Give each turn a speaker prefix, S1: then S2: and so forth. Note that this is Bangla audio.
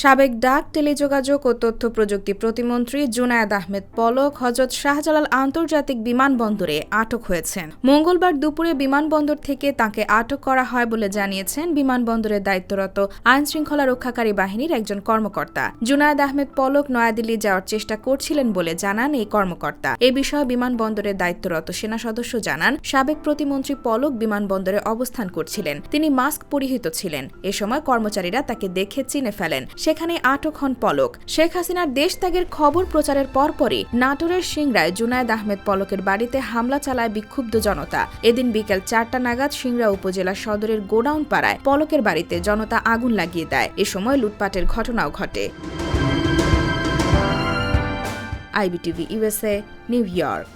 S1: সাবেক ডাক, টেলিযোগাযোগ ও তথ্য প্রযুক্তি প্রতিমন্ত্রী জুনায়েদ আহমেদ পলক হজরত শাহজালাল আন্তর্জাতিক বিমানবন্দরে আটক হয়েছেন। মঙ্গলবার দুপুরে বিমানবন্দর থেকে তাকে আটক করা হয় বলে জানিয়েছেন বিমানবন্দরের দায়িত্বরত আইন শৃঙ্খলা রক্ষাকারী বাহিনীর একজন কর্মকর্তা। জুনায়েদ আহমেদ পলক নয়াদিল্লি যাওয়ার চেষ্টা করছিলেন বলে জানান এই কর্মকর্তা। এ বিষয়ে বিমানবন্দরের দায়িত্বরত সেনা সদস্য জানান, সাবেক প্রতিমন্ত্রী পলক বিমানবন্দরে অবস্থান করছিলেন। তিনি মাস্ক পরিহিত ছিলেন। এ সময় কর্মচারীরা তাকে দেখে চিনে ফেলেন। সেখানে আটক হন পলক। শেখ হাসিনার দেশ ত্যাগের খবর প্রচারের পরপরই নাটোরের সিংড়ায় জুনায়দ আহমেদ পলকের বাড়িতে হামলা চালায় বিক্ষুব্ধ জনতা। এদিন বিকেল চারটা নাগাদ সিংড়া উপজেলা সদরের গোডাউন পাড়ায় পলকের বাড়িতে জনতা আগুন লাগিয়ে দেয়। এ সময় লুটপাটের ঘটনাও ঘটে। IBTV USA New York.